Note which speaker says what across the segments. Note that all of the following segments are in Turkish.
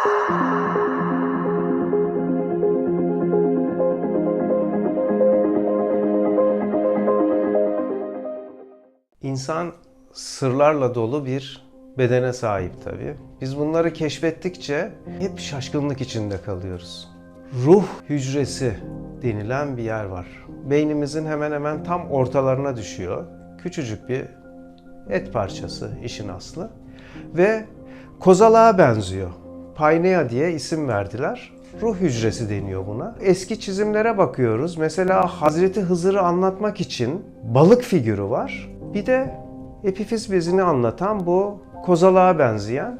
Speaker 1: İnsan sırlarla dolu bir bedene sahip tabii. Biz bunları keşfettikçe hep şaşkınlık içinde kalıyoruz. Ruh hücresi denilen bir yer var. Beynimizin hemen hemen tam ortalarına düşüyor. Küçücük bir et parçası işin aslı. Ve kozalağa benziyor. Painea diye isim verdiler. Ruh hücresi deniyor buna. Eski çizimlere bakıyoruz. Mesela Hazreti Hızır'ı anlatmak için balık figürü var. Bir de epifiz bezini anlatan bu kozalağa benzeyen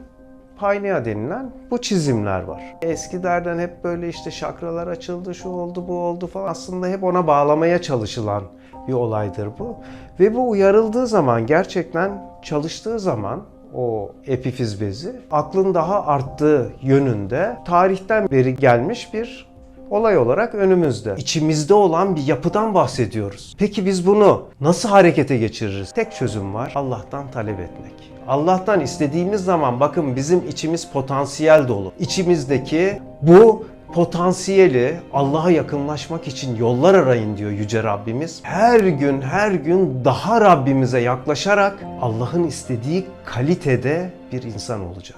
Speaker 1: Painea denilen bu çizimler var. Eskilerden hep böyle işte şakralar açıldı, şu oldu, bu oldu falan. Aslında hep ona bağlamaya çalışılan bir olaydır bu. Ve bu uyarıldığı zaman gerçekten çalıştığı zaman o epifiz bezi aklın daha arttığı yönünde tarihten beri gelmiş bir olay olarak önümüzde. İçimizde olan bir yapıdan bahsediyoruz. Peki biz bunu nasıl harekete geçiririz? Tek çözüm var. Allah'tan talep etmek. Allah'tan istediğimiz zaman bakın bizim içimiz potansiyel dolu. İçimizdeki bu potansiyeli Allah'a yakınlaşmak için yollar arayın diyor Yüce Rabbimiz. Her gün her gün daha Rabbimize yaklaşarak Allah'ın istediği kalitede bir insan olacağız.